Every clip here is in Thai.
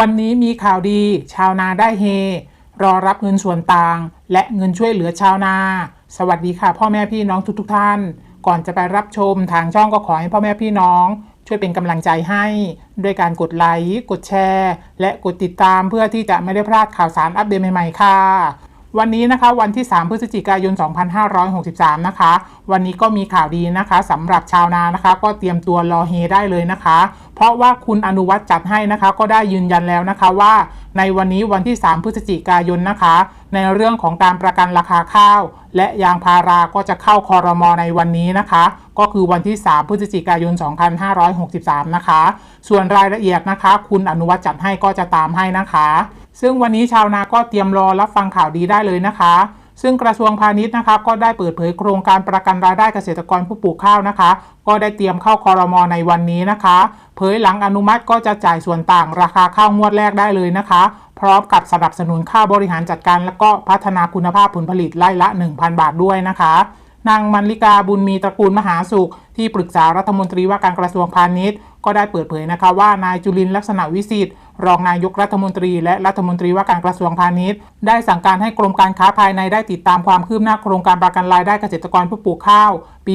วันนี้มีข่าวดี ชาวนาได้เฮ รอรับเงินส่วนต่าง และเงินช่วยเหลือชาวนา สวัสดีค่ะ พ่อแม่พี่น้องทุกๆท่าน ก่อนจะไปรับชมทางช่องก็ขอให้พ่อแม่พี่น้อง ช่วยเป็นกำลังใจให้ ด้วยการกดไลค์กดแชร์ และกดติดตามเพื่อที่จะไม่ได้พลาดข่าวสารอัปเดตใหม่ๆ ค่ะวันนี้นะคะวันที่ 3 พฤศจิกายน 2563 นะคะ วันนี้ก็มีข่าวดีนะคะสำหรับชาวนานะคะ ก็เตรียมตัวรอเฮได้เลยนะคะ เพราะว่าคุณอนุวัฒน์จัดให้นะคะก็ได้ยืนยันแล้วนะคะว่าในวันนี้วันที่ 3 พฤศจิกายนนะคะ ในเรื่องของการประกันราคาข้าว และยางพาราก็จะเข้าคอรมอในวันนี้นะคะ ก็คือวันที่ 3 พฤศจิกายน 2563 นะคะ ส่วนรายละเอียดนะคะ คุณอนุวัฒน์จัดให้ก็จะตามให้นะคะ ซึ่งวันนี้ชาวนาก็เตรียมรอรับฟังข่าวดีได้เลยนะคะ ซึ่งกระทรวงพาณิชย์นะคะก็ได้เปิดเผยโครงการประกันรายได้เกษตรกรผู้ปลูกข้าวนะคะ ก็ได้เตรียมเข้าคอรมอในวันนี้นะคะ เผยหลังอนุมัติก็จะจ่ายส่วนต่างราคาข้าวงวดแรกได้เลยนะคะ พร้อมกับสนับสนุนค่าบริหารจัดการ และก็พัฒนาคุณภาพผลผลิตไร่ละ 1,000 บาทด้วยนะคะนางมันลิกาบุญมีตระกูลมหาสุข ที่ปรึกษารัฐมนตรีว่าการกระทรวงพาณิชย์ ก็ได้เปิดเผยนะคะว่านายจุลินลักษณะวิสิทธิ์ รองนายกรัฐมนตรี และรัฐมนตรีว่าการกระทรวงพาณิชย์ ได้สั่งการให้กรมการค้าภายในได้ติดตามความคืบหน้าโครงการประกันรายได้เกษตรกรผู้ปลูกข้าว ปี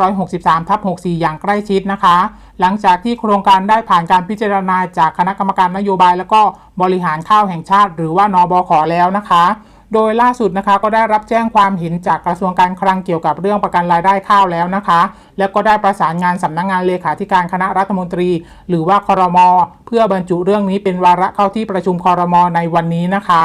2563ทับ64 อย่างใกล้ชิดนะคะ หลังจากที่โครงการได้ผ่านการพิจารณาจากคณะกรรมการนโยบาย และก็บริหารข้าวแห่งชาติ หรือว่านอบขแล้วนะคะ โดยล่าสุดนะคะก็ได้รับแจ้งความเห็นจากกระทรวงการคลังเกี่ยวกับเรื่องประกันรายได้ข้าวแล้วนะคะ และก็ได้ประสานงานสำนักงงานเลขาธิการคณะรัฐมนตรี หรือว่าคอรมอเพื่อบรรจุเรื่องนี้เป็นวาระเข้าที่ประชุมคอรมอในวันนี้นะคะ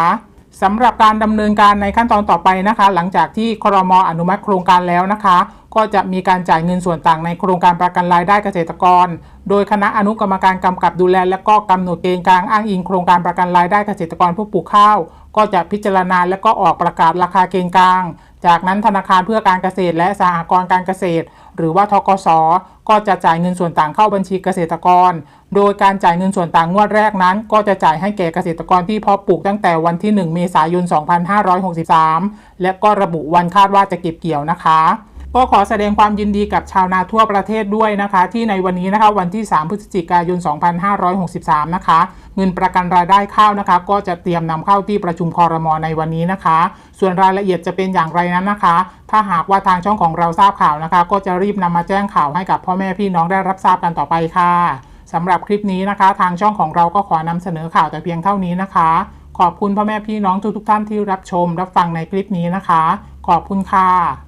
สำหรับการดำเนินการในขั้นตอนต่อไปนะคะ หลังจากที่ครมออนุมัติโครงการแล้วนะคะ ก็จะมีการจ่ายเงินส่วนต่างในโครงการประกันรายได้เกษตรกร โดยคณะอนุกรรมการกำกับดูแล และก็กำหนดเกณฑ์กลางอ้างอิงโครงการประกันรายได้เกษตรกรผู้ปลูกข้าว ก็จะพิจารณาและก็ออกประกาศราคาเกณฑ์กลาง จากนั้นธนาคารเพื่อการเกษตร และสหกรณ์การเกษตร หรือว่าทกสก็จะจ่ายเงินส่วนต่างเข้าบัญชีเกษตรกร โดยการจ่ายเงินส่วนต่างงวดแรกนั้น ก็จะจ่ายให้แก่เกษตรกรที่เพาะปลูกตั้งแต่วันที่ 1 เมษายน 2563 และก็ระบุวันคาดว่าจะเก็บเกี่ยวนะคะ ก็ขอแสดงความยินดีกับชาวนาทั่วประเทศด้วยนะคะ ที่ในวันนี้นะคะวันที่ 3 พฤศจิกายน 2563 นะคะ เงินประกันรายได้ข้าวนะคะ ก็จะเตรียมนำเข้าที่ประชุมคอรมอในวันนี้นะคะ ส่วนรายละเอียดจะเป็นอย่างไรนั้นนะคะ ถ้าหากว่าทางช่องของเราทราบข่าวนะคะ ก็จะรีบนำมาแจ้งข่าวให้กับพ่อแม่พี่น้องได้รับทราบกันต่อไปค่ะสำหรับคลิปนี้นะคะ ทางช่องของเราก็ขอนำเสนอข่าวแต่เพียงเท่านี้นะคะ ขอบคุณพ่อแม่พี่น้องทุกๆท่านที่รับชม รับฟังในคลิปนี้นะคะ ขอบคุณค่ะ